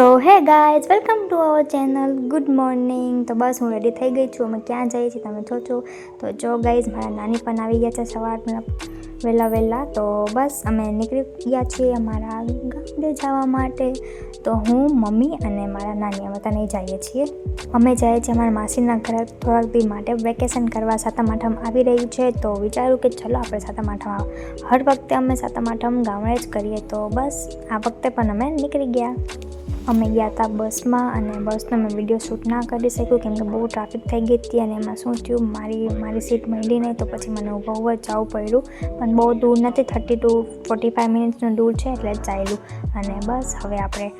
So hey guys, welcome to our channel. Good morning. તો બસ હું રેડી થઈ ગઈ છું. અમે ક્યાં જઈએ છીએ તમે જો છો? તો જો ગાઈઝ, મારા નાની પણ આવી ગયા છે સવારના વહેલા વહેલા. તો બસ અમે નીકળી ગયા છીએ અમારા ગામડે જવા માટે. તો હું, મમ્મી અને મારા નાની અમે તને જઈએ છીએ. અમે જઈએ છીએ અમારા માસીના ઘરે થોડાક દી માટે વેકેશન કરવા સાતમ આઠમ આવી રહ્યું છે. તો વિચાર્યું કે ચલો આપણે સાતમ આઠમ હર વખતે અમે સાતમ આઠમ ગામડે જ કરીએ. તો બસ આ વખતે પણ અમે નીકળી ગયા. અમે ગયા હતા બસમાં અને બસનો મેં વીડિયો શૂટ ના કરી શક્યું કેમ કે બહુ ટ્રાફિક થઈ ગઈ હતી અને એમાં શું થયું, મારી મારી સીટ મળી નહીં તો પછી મને ઊભા ઊભા જવું પડ્યું. પણ બહુ દૂર નથી થર્ટી ટુ ફોર્ટી ફાઇવ મિનિટ્સનું દૂર છે એટલે ચાલ્યું અને બસ હવે આપણે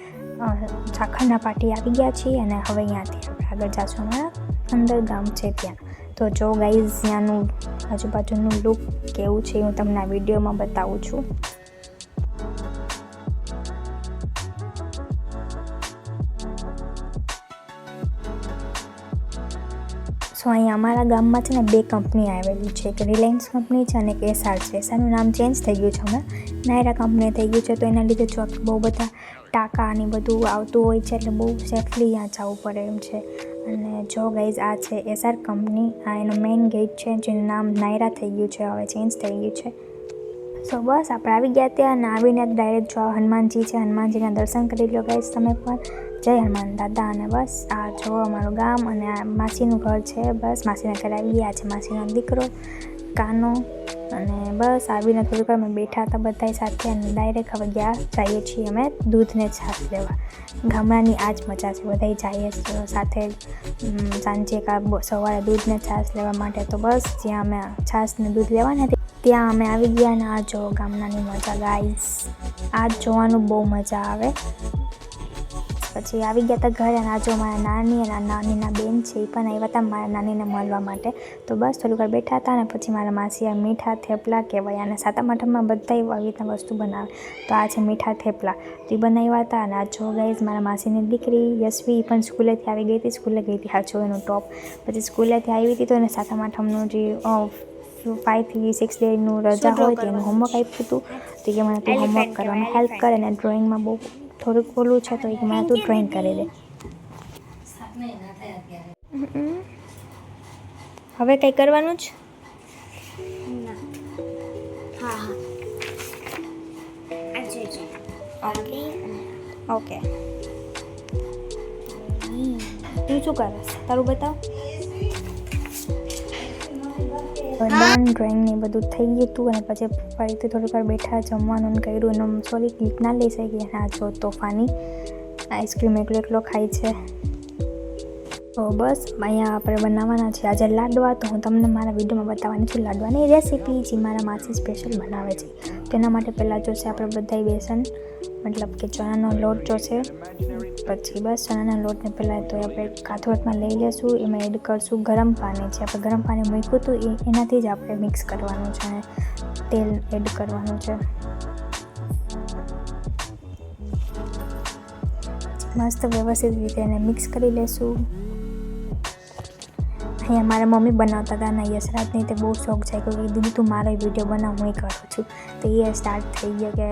ચાખંડા પાટી આવી ગયા છીએ અને હવે અહીંયાથી આપણે આગળ જાશું. અમારા અંદર ગામ છે ત્યાં. તો જો ગાઈઝ ત્યાંનું આજુબાજુનું લુક કેવું છે હું તમને આ વિડીયોમાં બતાવું છું. સો અહીંયા અમારા ગામમાં છે ને બે કંપની આવેલી છે, એક રિલાયન્સ કંપની છે અને એક એસઆર છે. એસઆરનું નામ ચેન્જ થઈ ગયું છે હમણાં. નાયરા કંપની થઈ ગયું છે, તો એના લીધે જો બહુ બધા ટાંકા અને બધું આવતું હોય છે, એટલે બહુ સેફલી ત્યાં જવું પડે એમ છે. અને જો ગાઈઝ આ છે એસઆર કંપની, આ એનો મેઇન ગેટ છે, જેનું નામ નાયરા થઈ ગયું છે, હવે ચેન્જ થઈ ગયું છે. સો બસ, આપણે આવી ગયા ત્યાં અને આવીને ડાયરેક્ટ જો હનુમાનજી છે, હનુમાનજીના દર્શન કરી લો ગાઈઝ તમે પણ. જય હનુમાન દાદા અને બસ આ જો અમારું ગામ અને આ માસીનું ઘર છે. બસ માસીના ઘરે આવી ગયા છે. માસીનો દીકરો કાનો અને બસ આવીને થોડીક વાર અમે બેઠા હતા બધા સાથે અને ડાયરેક્ટ હવે ગયા જઈએ છીએ અમે દૂધને છાશ લેવા. ગામડાની આ જ મજા છે. બધા જઈએ છીએ સાથે સાંજે કા સવારે દૂધને છાશ લેવા માટે તો બસ જ્યાં અમે છાશને દૂધ લેવાના ત્યાં અમે આવી ગયા અને આ જો ગામડાની મજા. ગાઈસ આ જોવાનું બહુ મજા આવે. પછી આવી ગયા હતા ઘરે અને આજો મારા નાની અને નાનીના બેન છે એ પણ આવ્યા હતા મારા નાનીને મળવા માટે. તો બસ થોડીક વાર બેઠા હતા અને પછી મારા માસી આ મીઠા થેપલા કહેવાય અને સાતમ આઠમમાં બધા આવી રીતના વસ્તુ બનાવે. તો આ છે મીઠા થેપલા. તો એ બનાવ્યા હતા અને આ જો ગાઈઝ મારા માસીની દીકરી યશવી પણ સ્કૂલેથી આવી ગઈ હતી સ્કૂલે ગઈ હતી જો એનું ટોપ પછી સ્કૂલેથી આવી હતી તો એને સાતમ આઠમનું જે ફાઇવથી સિક્સ ડેનું રજા હોય તેનું હોમવર્ક આપ્યું હતું. તો કે મને તું હોમવર્ક કરવામાં હેલ્પ કરે અને ડ્રોઈંગમાં બહુ થોડુંક ઓલું છે તો એ કે મને તું ડ્રોઈંગ કરી દે હવે કંઈ કરવાનું જ? ઓકે. તું શું કરે તારું બતાવ. ડન ડ્રોઈંગ ને બધું થઈ ગયું હતું અને પછી ફરીથી થોડીક વાર બેઠા જમવાનું કર્યું એનું સોરી ક્લિક ના લઈ શકીએ હા જો તોફાની. આઈસ્ક્રીમ એકલો એકલો ખાય છે. તો બસ, અહીંયા આપણે બનાવવાના છે. આજે લાડવા, તો હું તમને મારા વિડીયોમાં બતાવવાની છું લાડવાની રેસીપી, જે મારા માસી સ્પેશિયલ બનાવે છે. તેના માટે પહેલાં જોશે આપણે બધાય બેસન, મતલબ કે ચણાનો લોટ જોશે. પછી બસ, ચણાના લોટને પહેલાં તો આપણે કાથવટમાં લઈ લેશું. એમાં એડ કરશું ગરમ પાણી. છે આપણે ગરમ પાણી મૂક્યું હતું, એ એનાથી જ આપણે મિક્સ કરવાનું છે અને તેલ એડ કરવાનું છે. મસ્ત વ્યવસ્થિત રીતે એને મિક્સ કરી લેશું. અહીંયા મારા મમ્મી બનાવતા હતા અને યશરાજને તે બહુ શોખ છે કે દીદી તું મારો વીડિયો બનાવ, હું કરું છું. તો એ સ્ટાર્ટ થઈ ગયો કે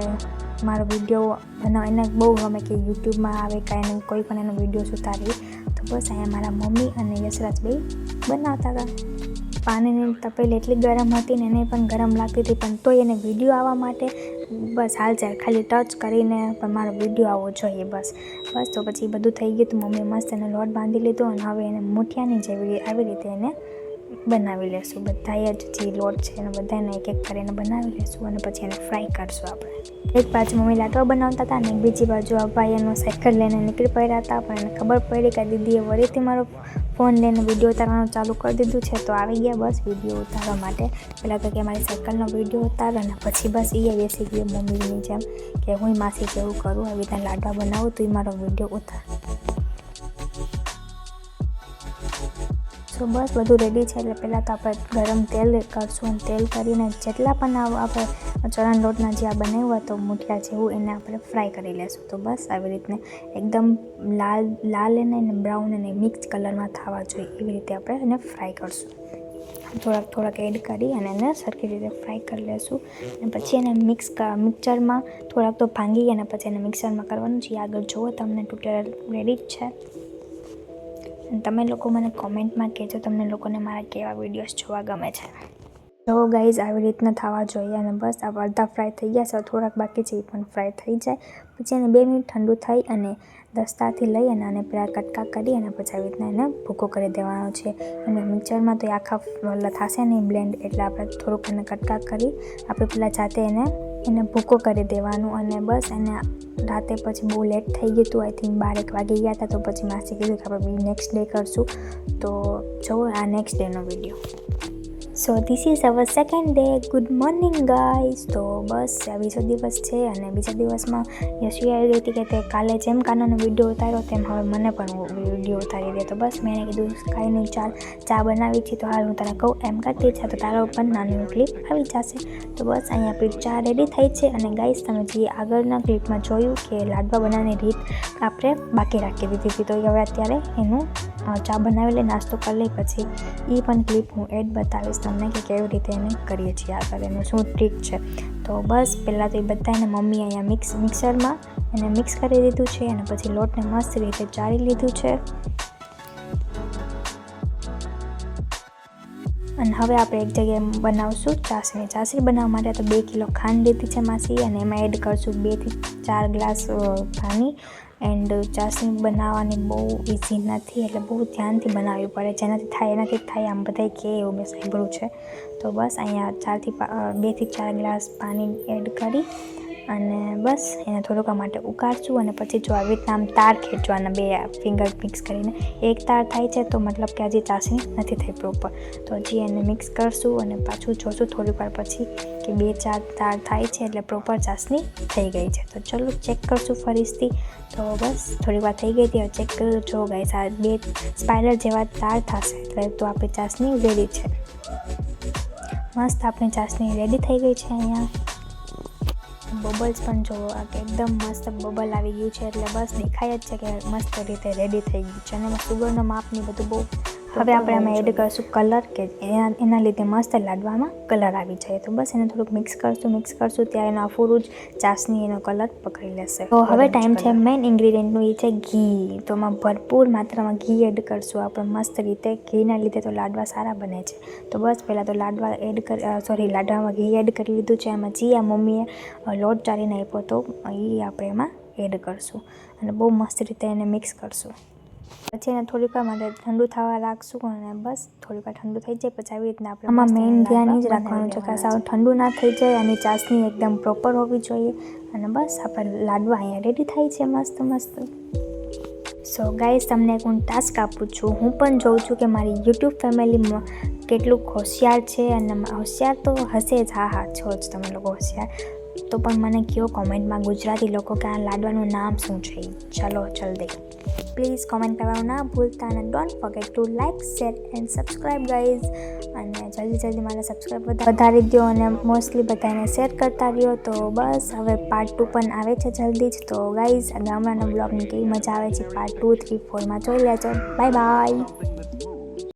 મારો વીડિયો બનાવ. એને બહુ ગમે કે યુટ્યુબમાં આવે કાંઈ એને કોઈ પણ એનો વીડિયો સુધારી તો બસ અહીંયા મારા મમ્મી અને યશરાજ બે બનાવતા હતા. પાણીની તપેલી એટલી ગરમ હતી ને એને પણ ગરમ લાગતી હતી, પણ તોય એને વીડિયો આવવા માટે બસ હાલ ચાલ ખાલી ટચ કરીને પણ મારો વીડિયો આવવો જોઈએ બસ. બસ તો પછી બધું થઈ ગયું તો મમ્મી મસ્ત એને લોટ બાંધી લીધો અને હવે એને મૂઠિયાની જેવી આવી રીતે એને બનાવી લેશું. બધાએ જ જે લોટ છે એને બધાને એક એક કરીને બનાવી લેશું અને પછી એને ફ્રાય કરશું આપણે. એક બાજુ મમ્મી લાડવા બનાવતા હતા અને બીજી બાજુ આ ભાઈ એનો સાયકલ લઈને નીકળી પડ્યા હતા પણ એને ખબર પડી કે દીદીએ વળીથી મારો ફોન લઈને વીડિયો ઉતારવાનું ચાલુ કરી દીધું છે, તો આવી ગયા બસ વીડિયો ઉતારવા માટે. પહેલાં તો કે મારી સાયકલનો વીડિયો ઉતારો ને પછી બસ એ બેસી ગયો મમ્મીની જેમ કે હું માસી જેવું કરું, આવી રીતના લાડવા બનાવું, તો એ મારો વીડિયો ઉતાર. તો બસ બધું રેડી છે, એટલે પહેલાં તો આપણે ગરમ તેલ કરશું તેલ કરીને જેટલા પણ આપણે ચણા લોટના જે આ બનાવ્યા તો મૂઠિયા જેવું એને આપણે ફ્રાય કરી લેશું. તો બસ આવી રીતને એકદમ લાલ લાલ અને બ્રાઉન અને મિક્સ કલરમાં થવા જોઈએ. એવી રીતે આપણે એને ફ્રાય કરશું. થોડાક થોડાક એડ કરી અને એને સરખી રીતે ફ્રાય કરી લેશું. અને પછી એને મિક્સ મિક્સરમાં થોડાક તો ભાંગી અને પછી એને મિક્સરમાં કરવાનું. છે આગળ જુઓ તમને ટ્યુટોરિયલ રેડી જ છે. તમે લોકો મને કોમેન્ટમાં કહેજો તમને લોકોને મારા કેવા વિડીયોઝ જોવા ગમે છે. તો ગાઈઝ, આવી રીતના થવા જોઈએ અને બસ આ અડધા ફ્રાય થઈ ગયા છે. થોડાક બાકી છે, એ પણ ફ્રાય થઈ જાય. પછી એને બે મિનિટ ઠંડુ થઈ અને દસ્તાથી લઈ અને આને પેલા કટકા કરી અને પછી આવી રીતના એને ભૂકો કરી દેવાનો છે. અને મિક્સરમાં તો એ આખા થશે નહીં બ્લેન્ડ, એટલે આપણે થોડુંક એને કટકા કરી, આપણે પેલા જાતે એને એને ભૂકો કરી દેવાનું અને બસ એને રાતે પછી બહુ લેટ થઈ ગયું હતું. આઈ થિંક બારેક વાગી ગયા હતા, તો પછી માસી કીધું કે આપણે નેક્સ્ટ ડે કરશું. તો જુઓ આ next ડેનો video so this is our second day good morning guys તો બસ બીજો દિવસ છે અને બીજા દિવસમાં યશવી આવી ગઈ હતી કે તે કાલે જેમ કાનાનો વીડિયો ઉતાર્યો તેમ હવે મને પણ વીડિયો ઉતારી દે. તો બસ, મેં એને કીધું, કાંઈ નહીં, ચાલ, ચા બનાવી છે. તો હાલ હું તને કહું, એમ કરતી છે, તો તારો પણ નાની ક્લિપ આવી જશે. તો બસ, અહીંયા ચા રેડી થઈ છે અને ગાઈઝ તમે જે આગળના ક્લિપમાં જોયું કે લાડવા બનાવવાની રીત આપણે બાકી રાખી દીધી હતી, તો હવે અત્યારે એનું ચા બનાવી લઈ નાસ્તો કરી લઈ, પછી એ પણ ક્લિપ હું એડ બતાવીશ તમને કે કેવી રીતે એને કરીએ છીએ આગળ એનું શું ટ્રીક છે. તો બસ પહેલાં તો એ બધા એને મમ્મી અહીંયા મિક્સ મિક્સરમાં એને મિક્સ કરી દીધું છે અને પછી લોટને મસ્ત રીતે ચાળી લીધું છે. અને હવે આપણે એક જગ્યાએ બનાવશું ચાસણી. ચાસણી બનાવવા માટે તો બે કિલો ખાંડ લીધી છે માસી અને એમાં એડ કરશું બેથી ચાર ગ્લાસ પાણી. એન્ડ ચાસણી બનાવવાની બહુ ઇઝી નથી એટલે બહુ ધ્યાનથી બનાવવી પડે. જેનાથી થાય એનાથી થાય. આમ બધાય કહે એવું મેં સાંભળ્યું છે. તો બસ અહીંયા ચારથી બેથી ચાર ગ્લાસ પાણી એડ કરી અને બસ, એને થોડુંક માટે ઉકાળશું અને પછી જો આવી રીતના આમ તાર ખેંચવાના બે ફિંગર મિક્સ કરીને, એક તાર થાય છે તો મતલબ કે હજી ચાસણી નથી થઈ પ્રોપર તો હજી એને મિક્સ કરશું અને પાછું જોશું થોડીક વાર પછી કે બે ચાર તાર થાય છે એટલે પ્રોપર ચાસણી થઈ ગઈ છે. તો ચલો ચેક કરશું ફરીથી. તો બસ, થોડી વાર થઈ ગઈ હતી, હવે ચેક કર્યું જો ગાઈસ આ બે સ્પાઇરલ જેવા તાર થશે એટલે તો આપણી ચાસણી રેડી છે. મસ્ત આપણી ચાસણી રેડી થઈ ગઈ છે અહીંયા. બબલ્સ પણ જોવો. આ કે એકદમ મસ્ત બબલ આવી ગયું છે. એટલે બસ દેખાય જ છે કે મસ્ત રીતે રેડી થઈ ગયું છે. અને એમાં સુગરનો માપ ને બધું બહુ હવે આપણે આમાં એડ કરીશું કલર કે એના લીધે મસ્ત લાડવામાં કલર આવી જાય. તો બસ એને થોડુંક મિક્સ કરશું મિક્સ કરશું ત્યારે એનો આફુરું જ ચાસની એનો કલર પકડી લેશે. તો હવે ટાઈમ છે મેઇન ઇન્ગ્રીડિયન્ટનું એ છે ઘી. તો એમાં ભરપૂર માત્રામાં ઘી એડ કરશું આપણે મસ્ત રીતે. ઘીના લીધે તો લાડવા સારા બને છે. તો બસ પહેલાં તો લાડવા એડ કરી સોરી લાડવામાં ઘી એડ કરી લીધું છે. એમાં જી આ મમ્મીએ લોટ ચાલીને આપ્યો તો એ આપણે એમાં એડ કરશું. અને બહુ મસ્ત રીતે એને મિક્સ કરશું. પછી એને થોડીક વાર માટે ઠંડુ થવા રાખશું અને બસ થોડીક વાર ઠંડુ થઈ જાય પછી આવી રીતના આપણે આમાં મેઇન ધ્યાન જ રાખવાનું છે કે સાવ ઠંડુ ના થઈ જાય અને ચાસણી એકદમ પ્રોપર હોવી જોઈએ અને બસ આપણે લાડવા અહીંયા રેડી થાય છે મસ્ત મસ્ત. સો ગાઈઝ તમને એક હું ટાસ્ક આપું છું. હું પણ જોઉં છું કે મારી યુટ્યુબ ફેમિલીમાં કેટલું હોશિયાર છે અને હોશિયાર તો હશે જ. હા હા છો જ તમે લોકો હોશિયાર. તો પણ મને કહો કોમેન્ટમાં ગુજરાતી લોકો કે આ લાડવાનું નામ શું છે? ચલો જલ્દી. પ્લીઝ કોમેન્ટ કરવાનું ના ભૂલતા અને don't forget to like share and subscribe guys અને જલ્દી જલ્દી મારા સબસ્ક્રાઈબ વધારી દો અને મોસ્ટલી બધાને શેર કરતા રહ્યો તો બસ હવે પાર્ટ ટુ પણ આવે છે જલ્દી જ તો ગાઈઝ ગામડાના બ્લોગની કેવી મજા આવે છે પાર્ટ ટુ થ્રી ફોરમાં જોઈ લેજો બાય બાય